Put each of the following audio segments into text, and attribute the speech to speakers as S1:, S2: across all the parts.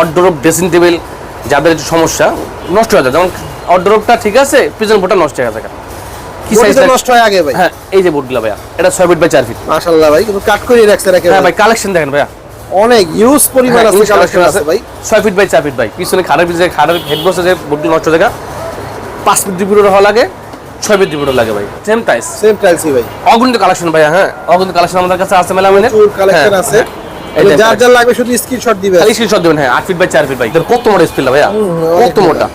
S1: অর্ডরোব dressing table যাদের একটু সমস্যা নষ্ট হয়ে যায়। যেমন অর্ডরোবটা ঠিক আছে পিছন বোর্ডটা নষ্ট হয়ে গেছে। কি সাইজ
S2: নষ্ট হয় আগে ভাই।
S1: হ্যাঁ এই যে বোর্ডগুলো ভাইয়া এটা ছয় ফিট বাই চার ফিট।
S2: মাশাআল্লাহ ভাই কিন্তু কাট করে রাখছে
S1: হ্যাঁ ভাই কালেকশন দেখেন ভাইয়া।
S2: অনেক ইউজ পরিমাণ
S1: হ্যাঁ,
S2: আছে কালেকশন আছে ভাই।
S1: ছয় ফিট বাই চার ফিট ভাই। পিছনে খাড়ের পিছনে খাড়ের হেড বসে যে বোর্ডগুলো নষ্ট জায়গা পাঁচ ফিট দুই ফুটের হওয়া লাগে ছয় লাগে ভাই। সেম টাইস
S2: সেম ভাই।
S1: কালেকশন হ্যাঁ কালেকশন আমাদের কাছে আছে মেলা মিনে
S2: কালেকশন আছে।
S1: এই
S2: যার যার লাগবে শুধু স্ক্রিনশট দিবে।
S1: খালি স্ক্রিনশট দেবেন হ্যাঁ আট ফিট বাই চার ফিট ভাই কত মোটা স্পিল ভাইয়া? কত মোটা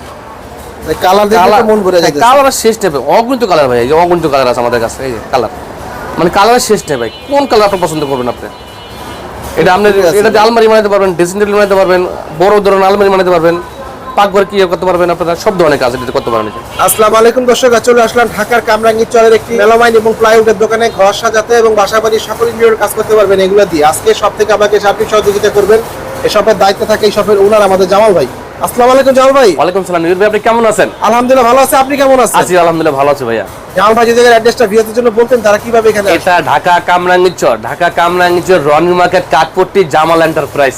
S2: কালার দেখে মন ভরে যায়
S1: কালার শেষ টাইপে অগণিত কালার ভাই এই যে অগণিত কালার আছে আমাদের কাছে এই যে কালার মানে কালার শেষ টাইপ ভাই কোন কালার আপনি পছন্দ করবেন আপনি? এটা আপনি এটা আলমারি বানাতে পারবেন ড্রেসিং টেবিল বানাতে পারবেন বড় ধরনের আলমারি বানাতে পারবেন। পাকঘর কি করতে পারবেন আপনারা? সব ধরনের কাজ করতে পারবেন
S2: আসসালামু আলাইকুম দর্শক চলে আসলাম ঢাকার কামরাঙ্গি চরের একটি মেলামাইন এবং প্লাইউডের দোকানে ঘর সাজাতে এবং বাসা বাড়ির সকল ইন্টেরিয়র কাজ করতে পারবেন এগুলো দিয়ে। আজকে সব থেকে আমাকে আপনি সহযোগিতা করবেন এই শপের দায়িত্বে থাকে এই শপের ওনার আমাদের জামাল ভাই। আসসালামু আলাইকুম জামাল ভাই।
S1: ওয়ালাইকুম সালাম নীর ভাই আপনি কেমন আছেন?
S2: আলহামদুলিল্লাহ ভালো আছে আপনি কেমন আছেন?
S1: আছি আলহামদুলিল্লাহ ভালো আছি ভাইয়া।
S2: জামাল ভাই যে অ্যাড্রেসটা ভিউয়ারদের জন্য বলতেন তারা কীভাবে এখানে
S1: এটা ঢাকা কামরাঙ্গীরচর। ঢাকা কামরাঙ্গীরচর রনি মার্কেট কাঠপট্টি জামাল এন্টারপ্রাইজ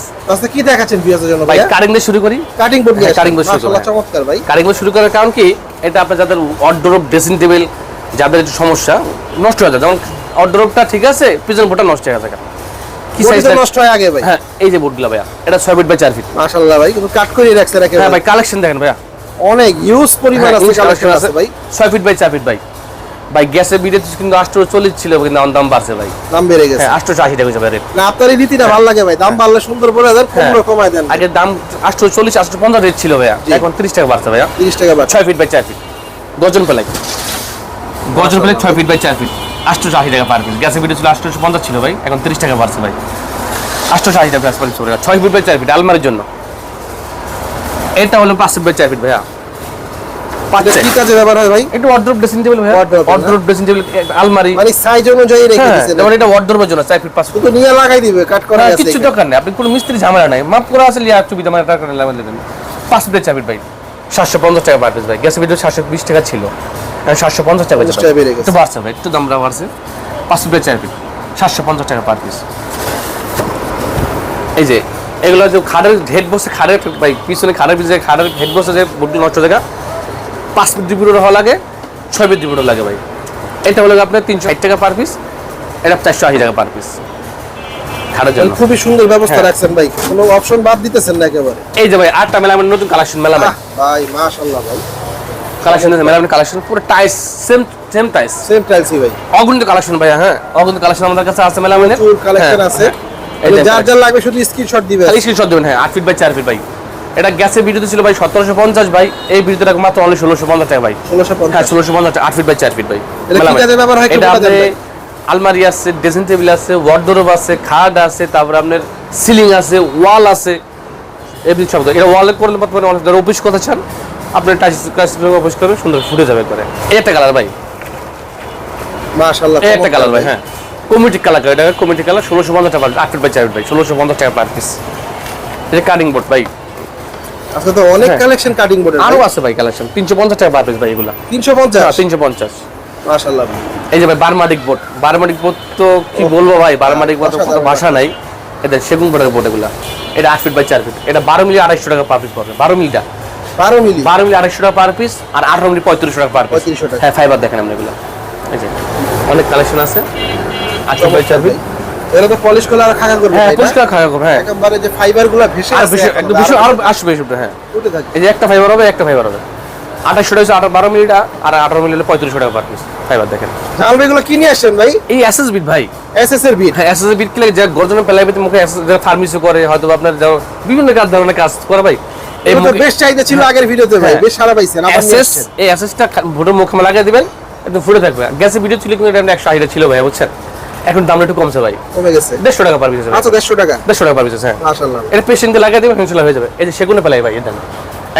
S2: কি দেখাচ্ছেন ভিউয়ারদের জন্য
S1: ভাই
S2: ভাই
S1: কাটিং দিয়ে শুরু করি?
S2: কাটিং বোর্ড
S1: হ্যাঁ, শুরু
S2: চমৎকার ভাই।
S1: কাটিং শুরু করার কারণ কি এটা আপনার যাদের ড্রেসিং টেবিল যাদের একটু সমস্যা নষ্ট হয়ে যায়। যেমন ঠিক আছে পিছন বোর্ডটা নষ্ট হয়ে গেছে। কি সাইজ
S2: নষ্ট হয় আগে ভাই।
S1: হ্যাঁ এই যে বোর্ডগুলো ভাইয়া এটা ছয় ফিট বাই চার ফিট
S2: মাশাআল্লাহ ভাই কিন্তু কাট করে রাখছে
S1: হ্যাঁ ভাই কালেকশন দেখেন ভাইয়া।
S2: অনেক ইউজ পরিমাণ
S1: হ্যাঁ,
S2: আছে কালেকশন আছে ভাই।
S1: ফিট বাই চার ফিট ভাই। ভাই গ্যাসের বিড়ে কিন্তু আটশো চল্লিশ ছিল কিন্তু আমার দাম বাড়ছে ভাই।
S2: দাম বেড়ে গেছে।
S1: হ্যাঁ আটশো আশি টাকা যাবে রেট
S2: না আপনার এই রীতিটা ভালো লাগে ভাই দাম বাড়লে সুন্দর বলে দেন
S1: হ্যাঁ।
S2: পনেরো কমায় দেন।
S1: আগে দাম আটশো চল্লিশ আটশো পঞ্চাশ রেট ছিল ভাইয়া এখন তিরিশ টাকা বাড়ছে ভাইয়া।
S2: তিরিশ টাকা বাড়ছে।
S1: ছয় ফিট বাই চার ফিট গজন পেলাই গজন পেলাই ছয় ফিট বাই চার ফিট আটশোশো আশি টাকা পার পিস গ্যাসের ভিডিও ছিল আটশোশো পঞ্চাশ ছিল ভাই এখন তিরিশ টাকা বাড়ছে ভাই। আটশোশো আশি টাকা ছয় ফিট বাই চার ফিট আলমারির জন্য। এটা হলো পাঁচ ফিট বাই চার ফিট ভাইয়া। পাচ্ছে।
S2: কি কাজে ব্যবহার হয় ভাই?
S1: একটু wardrobe dressing table wardrobe dressing table আলমারি।
S2: মানে সাইজ অনুযায়ী রেখে
S1: হ্যাঁ
S2: দিয়েছেন
S1: এটা ওয়ার্ড্রোবের জন্য ফিট ফিট
S2: নিয়ে লাগাই দিবে কাট করা
S1: হ্যাঁ,
S2: আছে এখানে।
S1: দরকার নেই। আপনি কোনো মিস্ত্রি ঝামেলা নাই। মাপ করা আছে লিয়া সুবিধা মানে টাকা লাগবে দেবেন ফিট ভাই। সাতশো পঞ্চাশ টাকা পার পিস ভাই। গ্যাসের ভিডিও সাতশো বিশ টাকা ছিল। এখন সাতশো পঞ্চাশ টাকা হয়েছে
S2: 50 টাকা বেড়ে
S1: ভাই।
S2: গেছে।
S1: একটু বাড়ছে ভাই একটু দামটা বাড়ছে পাঁচ ফিটের চার ফিট সাতশো পঞ্চাশ টাকা পার পিস এই যে এগুলো যে খাড়ের হেড বসে খাড়ের ভাই পিছনে খাড়ের পিছনে খাড়ের হেড বসে যে বুটগুলো নষ্ট জায়গা পাঁচ ফিট দুই ফুটের হওয়া লাগে ছয় ফিট দুই লাগে ভাই। এটা হলো আপনার তিনশো ষাট টাকা পার পিস এটা চারশো আশি টাকা পার পিস জন্য।
S2: খুবই সুন্দর ব্যবস্থা
S1: হ্যাঁ।
S2: রাখছেন ভাই। কোনো অপশন বাদ দিতেছেন না একেবারে।
S1: এই যে ভাই আটটা মেলামের নতুন কালেকশন মেলামেন
S2: আহ, ভাই মাশাআল্লাহ ভাই।
S1: কালেকশন মেলামেন কালেকশন পুরো ties same same ties
S2: same ভাই।
S1: অগুণিত কালেকশন ভাইয়া হ্যাঁ। অগুণিত কালেকশন আমাদের কাছে আছে মেলামেনের
S2: প্রচুর কালেকশন
S1: হ্যাঁ,
S2: আছে। মানে যার যার লাগবে শুধু স্ক্রিনশট দিবে
S1: খালি স্ক্রিনশট দেবেন হ্যাঁ। আট ফিট বাই চার ফিট ভাই। এটা গ্যাসের ভিডিওতে ছিল ভাই সতেরোশো পঞ্চাশ ভাই। এই ভিডিওটা মাত্র অনলি ষোলোশো পঞ্চাশ টাকা ভাই। হ্যাঁ ষোলোশো পঞ্চাশ আট ফিট বাই চার ফিট ভাই।
S2: এটা
S1: আপনি আলমারি আছে ড্রেসিং টেবিল আছে ওয়ার্ডরোব আছে খাট আছে তারপরে আপনার সিলিং আছে ওয়াল আছে এভরি সব এটা ওয়ালে করলে পারেন অনেক অফিস কথা চান। আপনার টাচ টাচ অফিস করবে সুন্দর ফুটে যাবে করে। এই একটা কালার ভাই।
S2: মাশাআল্লাহ
S1: এই একটা কালার ভাই হ্যাঁ। কমিটি কালার এটা কমিটি কালার ষোলোশো পঞ্চাশ টাকা আট ফিট বাই চার ফিট ভাই ষোলোশো পঞ্চাশ টাকা পার পিস এটা কাটিং বোর্ড ভাই।
S2: আজকে তো অনেক
S1: হ্যাঁ।
S2: কালেকশন কাটিং বোর্ডের
S1: আরও আছে ভাই কালেকশন তিনশো পঞ্চাশ টাকা পার পিস ভাই এগুলা।
S2: তিনশো পঞ্চাশ?
S1: তিনশো পঞ্চাশ।
S2: মাশাআল্লাহ। ভাই
S1: এই যে ভাই বারমাডিক বোর্ড বারমাডিক বোর্ড তো কি বলব ভাই? বারমাডিক বোর্ড কোনো ভাষা নাই। এটা সেগুন বোর্ডের বোর্ড এগুলা। এটা আট ফিট বাই চার ফিট এটা বারো মিলি আড়াইশো টাকা পার পিস পড়বে বারো মিলিটা।
S2: বারো মিলি?
S1: বারো মিলি আড়াইশো টাকা পার পিস আর আঠারো মিলি পঁয়ত্রিশশো টাকা পার পিস
S2: 3500 টাকা।
S1: হ্যাঁ ফাইবার দেখেন আপনি এগুলো। এই যে অনেক কালেকশন আছে। আট ফিট বাই চার ফিট
S2: এটা তো পলিশ করলে আর করবে
S1: হ্যাঁ? পরিষ্কার করবে হ্যাঁ।
S2: একেবারে যে ভেসে এখন,
S1: একদম বেশি আরও আসবে বেশি হ্যাঁ।
S2: উঠে
S1: এই যে একটা ফাইবার হবে একটা ফাইবার হবে। আঠাশশো টাকা আঠারো বারো মিলিটা আর আঠারো মিলি হলে পঁয়ত্রিশশো টাকা পার পিস ফাইবার দেখেন।
S2: জাল এগুলো কিনে আসছেন ভাই?
S1: এই এসএস বিট ভাই।
S2: এসএস এর বিট
S1: হ্যাঁ এসএস বিট কিলে যে গর্জনে মুখে যারা ফার্মেসি করে হয়তো আপনার যারা বিভিন্ন কাজ ধরনের কাজ করে ভাই এই
S2: তো বেশ চাহিদা ছিল আগের ভিডিওতে ভাই
S1: হ্যাঁ।
S2: বেশ সারা পাইছেন নিয়ে
S1: এসএস। এই এসএসটা ভোটের মুখে লাগিয়ে দিবেন একদম ফুটে থাকবে। গ্যাসের ভিডিও ছিল কিন্তু এটা একশো আশিটা ছিল ভাই বুঝছেন? এখন দামটা একটু কমছে ভাই।
S2: কমে গেছে।
S1: দেড়শো টাকা পার পিস
S2: আচ্ছা দেড়শো টাকা।
S1: দেড়শো টাকা পার পিস হ্যাঁ।
S2: মাশাআল্লাহ।
S1: এটা পেশেন্টকে লাগিয়ে দেবেন ইনশাল্লাহ হয়ে যাবে। এই যে সেগুনে পেলাই ভাই এটা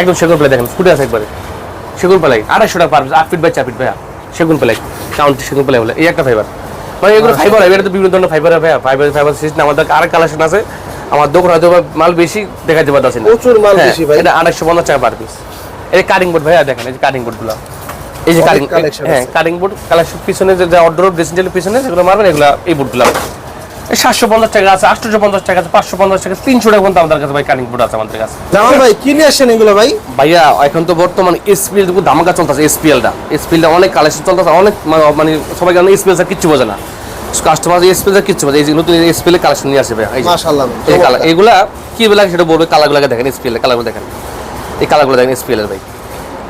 S1: একদম সেগুন পেলাই দেখেন ফুটে আছে একবারে। সেগুন পেলাই আড়াইশো টাকা পার পিস আট ফিট বাই চার ফিট ভাইয়া। সেগুন পেলাই কাউন্ট সেগুন পেলাই বলে। এই একটা ফাইবার মানে এগুলো ফাইবার হবে এটা তো বিভিন্ন ধরনের ফাইবার হবে ফাইবার ফাইবার সিস্টেম আমাদের আর কালেকশন আছে। আমার দোকান হয়তো মাল বেশি দেখাতে পারতেছি না।
S2: প্রচুর মাল
S1: হ্যাঁ,
S2: বেশি ভাই।
S1: এটা আড়াইশো পঞ্চাশ টাকা পার পিস এই কাটিং বোর্ড ভাইয়া দেখেন এই যে কাটিং বোর্ডগুলো। এই যে কাটিং হ্যাঁ
S2: আছে।
S1: কাটিং বোর্ড কালেকশন পিছনে যে অর্ডার ড্রেসিং টেবিল পিছনে যেগুলো মারবেন এগুলো এই বোর্ডগুলো সাতশো পঞ্চাশ টাকা আছে আটশো পঞ্চাশ টাকা আছে পাঁচশো পঞ্চাশ টাকা তিনশো টাকা পর্যন্ত আমাদের কাছে ভাই কানিং বোর্ড আছে আমাদের কাছে।
S2: জামাল ভাই কি নিয়ে আসছেন এগুলো ভাই?
S1: ভাইয়া এখন তো বর্তমান এসপিএল খুব ধামাকা চলতেছে এসপিএলটা এসপিএলটা অনেক কালেকশন চলতেছে অনেক মানে- সবাই জানে এসপিএল কিচ্ছু বোঝে না। কাস্টমার এসপিএল কিচ্ছু বোঝে এই নতুন এসপিএল কালেকশন নিয়ে আসবে এই এই কালার এগুলা কি বলে সেটা বলবে কালারগুলোকে দেখেন এসপিএল কালারগুলো দেখেন। এই কালারগুলো দেখেন এসপিএল ভাই।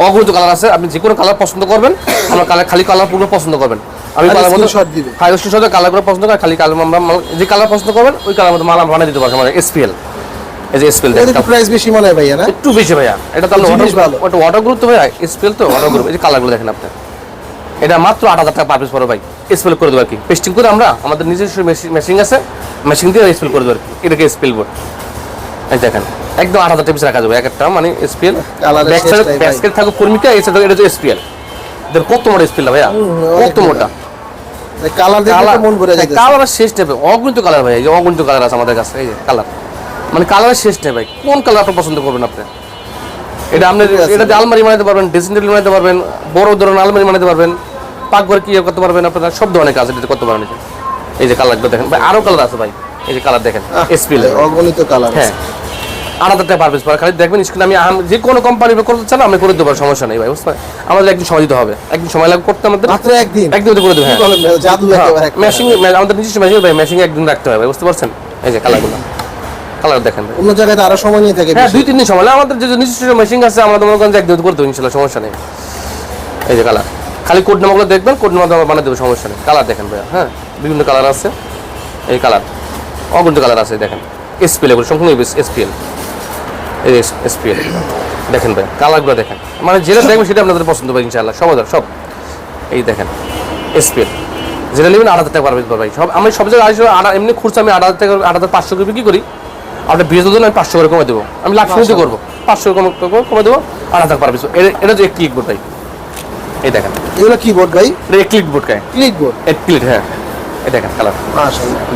S1: অগুলো কালার আছে। আপনি যে কোনো কালার পছন্দ করবেন আমার কালার খালি কালার পুরো পছন্দ করবেন। আমি কালার মধ্যে
S2: screenshot দিবে।
S1: হ্যাঁ স্ক্রিনশটে কালারগুলো পছন্দ করে খালি কালার আমরা যে কালার পছন্দ করবেন ওই কালার মধ্যে মাল আমরা বানিয়ে দিতে পারব আমার এসপিএল এই যে এসপিএল
S2: এটা প্রাইস বেশি মনে হয় ভাইয়া না?
S1: একটু বেশি ভাইয়া। এটা তাহলে। ওটা ওয়াটার গ্রুপ তো ভাইয়া স্পেল তো ওয়াটার গ্রুপ এই যে কালারগুলো দেখেন আপনি। এটা মাত্র আট হাজার টাকা পার পিস ভাই। স্পেল করে দেবো আর কি। পেস্টিং করে আমরা আমাদের নিজস্ব মেশিন আছে মেশিন দিয়ে স্পেল করে দেবো আর কি। এটাকে স্পেল বোর্ড এই দেখেন। একদম আট হাজার টাকা রাখা যাবে এক একটা মানে
S2: ভাই।
S1: সাইড থাকবে কর্মিকা এই সাইড এটা হচ্ছে স্পেল কত মোটা স্পেল ভাইয়া? কত মোটা।
S2: কালার মন ভরে যায়
S1: কালার শেষ নেবে অগণিত কালার ভাই এই যে অগণিত কালার আছে আমাদের কাছে এই যে কালার। মানে কালারের শেষ নেই ভাই কোন কালার আপনি পছন্দ করবেন আপনি? এটা আপনি এটা আলমারি বানাতে পারবেন ড্রেসিং টেবিল বানাতে পারবেন বড় ধরনের আলমারি বানাতে পারবেন পাকঘর কি করতে পারবেন আপনারা সব ধরনের কাজ এটা করতে পারেন এই যে। এই যে কালারগুলো দেখেন ভাই আরও কালার আছে ভাই এই যে কালার দেখেন এসপিএল
S2: অগণিত কালার
S1: হ্যাঁ। আট হাজার টাকা পার পিস পরে খালি দেখবেন স্ক্রিন আমি যে কোনো কোম্পানি করতে চান আমি করে দেবো সমস্যা নেই ভাই বুঝতে আমাদের একদিন সময় দিতে হবে। একদিন সময় লাগবে করতে আমাদের।
S2: একদিন?
S1: একদিন করে দেবো হ্যাঁ।
S2: একটা।
S1: মেশিং আমাদের নিজস্ব মেশিং ভাই মেশিং একদিন রাখতে হবে বুঝতে পারছেন? এই যে কালারগুলো কালার দেখেন
S2: অন্য জায়গায় আরও সময় নিয়ে থাকে
S1: হ্যাঁ দুই তিন দিন সময় আমাদের যে যে নিজস্ব মেশিং আছে আমাদের মনে করেন একদিন করে দেবো ইনশাল্লাহ সমস্যা নেই। এই যে কালার খালি কোড নামাগুলো দেখবেন কোড নামা আমরা বানিয়ে দেবো সমস্যা নেই। কালার দেখেন ভাইয়া হ্যাঁ? বিভিন্ন কালার আছে। এই কালার অগুন্ত কালার আছে দেখেন। এসপিএল এগুলো সম্পূর্ণ এসপিএল এসপিএল দেখেন ভাই কালারগুলো দেখেন। মানে যেটা দেখবেন সেটা আপনাদের পছন্দ হবে ইনশাল্লাহ সব সব। এই দেখেন এসপিএল যেটা নেবেন আট হাজার টাকা পারবে ভাই। সব আমি সব জায়গায় আসলে আড়া এমনি খুঁজছে আমি আট হাজার টাকা আট হাজার পাঁচশো করে বিক্রি করি। আপনার বিশ হাজার আমি পাঁচশো করে কমে দেবো। আমি লাখ শুনতে করব। পাঁচশো কমে কমে- কমে দেবো আট হাজার পারবে এটা এক ক্লিক বোর্ড ভাই। এই দেখেন।
S2: এগুলো কি বোর্ড ভাই?
S1: এটা ক্লিক বোর্ড কায়
S2: ক্লিক বোর্ড
S1: এক ক্লিক হ্যাঁ। এই দেখেন কালার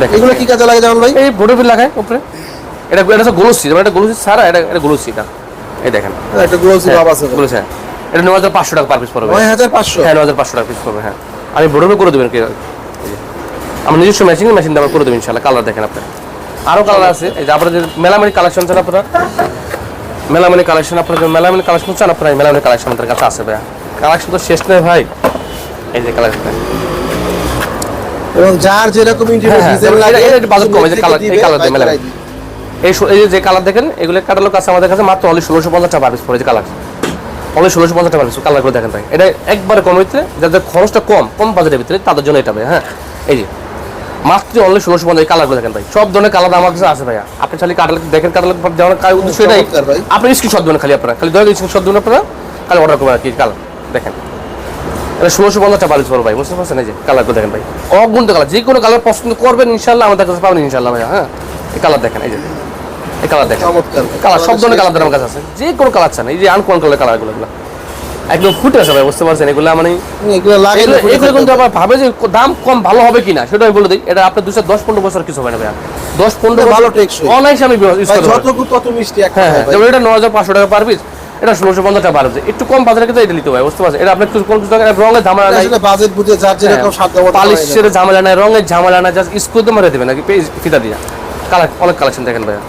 S1: দেখেন।
S2: এগুলো কি কাজে লাগে জামাল ভাই?
S1: এই লাগায় উপরে। এটা এটা হচ্ছে গ্লোসি এটা গ্লোসি ছাড়া এটা এটা গ্লোসি এটা। এই দেখেন।
S2: একটা গ্লোসি ভাব আছে।
S1: গ্লোসি হ্যাঁ। এটা নয় হাজার পাঁচশো টাকা পার পিস পড়বে।
S2: নয় হাজার পাঁচশো?
S1: হ্যাঁ নয় হাজার পাঁচশো টাকা পিস পড়বে হ্যাঁ। আমি করে দেবেন আমার নিজস্ব মেশিন মেশিন দিয়ে করে দেবেন ইনশাল্লাহ কালার দেখেন আপনার। আরও কালার আছে। এই যে আপনার যে মেলামানি কালেকশন চান আপনারা? মেলামানি কালেকশন আপনার মেলামানি কালেকশন চান আপনার মেলামানি কালেকশন আমাদের কাছে আছে ভাই কালেকশন তো শেষ নেই ভাই। এই যে কালেকশন
S2: এবং যার যেরকম ইন্টেরিয়র
S1: হ্যাঁ,
S2: ডিজাইন লাগে
S1: এটা- এটা বাজেট কম, যে কালার- এই কালার দিয়ে। এই এই যে- যে কালার দেখেন এগুলো কাটালোক আছে আমাদের কাছে মাত্র অনলি ষোলোশো পঞ্চাশ টাকা পার পড়ে যে কালার অনলি ষোলোশো পঞ্চাশ টাকা পার পিস কালারগুলো দেখেন ভাই। এটা একবারে কম হইতে যাদের খরচটা কম কম বাজারের ভিতরে তাদের জন্য এটা ভাই হ্যাঁ। এই যে মাত্র অনলি ষোলোশো পঞ্চাশ কালারগুলো দেখেন ভাই। সব ধরনের কালার আমার কাছে আছে ভাইয়া। আপনি খালি কাটালোক দেখেন কাটালোক দেওয়ার কাজ উদ্দেশ্য এটাই। আপনি স্ক্রিনশট দেবেন খালি আপনারা। খালি ধরেন স্ক্রিনশট দেবেন আপনারা খালি অর্ডার করবেন আর কি কালার দেখেন। এটা ষোলোশো পঞ্চাশ টাকা পার ভাই বুঝতে পারছেন? এই যে কালারগুলো দেখেন ভাই। অগুন্ত কালার যে কোনো কালার পছন্দ করবেন ইনশাল্লাহ আমাদের কাছে পাবেন ইনশাল্লাহ ভাইয়া হ্যাঁ? এই কালার দেখেন এই যে। এই কালার দেখেন। কালার সব ধরনের কালার আমার কাছে আছে। যে কোনো কালার চান এই যে আনকোন কালার কালার একদম ফুটে আছে ভাই বুঝতে পারছেন? এগুলো মানে
S2: এগুলো
S1: কিন্তু আবার ভাবে যে দাম কম ভালো হবে কিনা সেটা আমি বলে দিই। এটা আপনার দুশো দশ পনেরো বছর কিছু হবে না ভাইয়া। দশ পনেরো
S2: ভালো টেকসই।
S1: অনায়াসে আমি
S2: যত তত মিষ্টি
S1: হ্যাঁ
S2: হয় ভাই।
S1: যেমন এটা ন হাজার পাঁচশো টাকা পার পিস এটা ষোলোশো পঞ্চাশ টাকা পার একটু কম বাজারে কিন্তু এটা নিতে হবে বুঝতে পারছেন? এটা আপনার কিছু কোন কিছু রঙের ঝামেলা নাই।
S2: বাজেট বুঝে যার যেরকম মতো
S1: পালিশের ঝামেলা নাই রঙের ঝামেলা নাই জাস্ট স্কুল তো মারে দেবে নাকি? ফিতা দিয়া। কালার অনেক কালেকশন দেখেন ভাইয়া।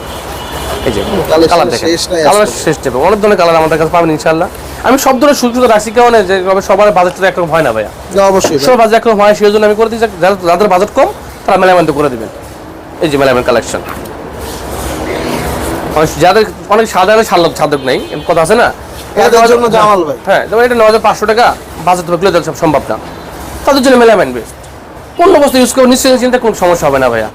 S1: এই যে কালার দেখেন। কালার শেষ দেবে অনেক ধরনের কালার আমাদের কাছে পাবেন ইনশাল্লাহ আমি সব ধরনের সুযোগ সুবিধা রাখছি কেমন যে সবার বাজেটটা একরকম হয় না ভাইয়া।
S2: না, অবশ্যই।
S1: সবার বাজেট একরকম হয় সেই জন্য আমি করে যারা- যাদের বাজেট কম তারা মেলামেন্ট করে দিবেন। এই যে মেলামেন্ট কালেকশন যাদের অনেক সাধারণ সাধক সাধক নেই কথা আছে না?
S2: এদের জন্য জামাল ভাই।
S1: হ্যাঁ যেমন এটা ন হাজার পাঁচশো টাকা বাজেট থাকলে সব সম্ভব না। তাদের জন্য মেলা বেস্ট অন্য বস্তু ইউজ করে নিশ্চয়ই চিন্তা কোনো সমস্যা হবে না ভাইয়া।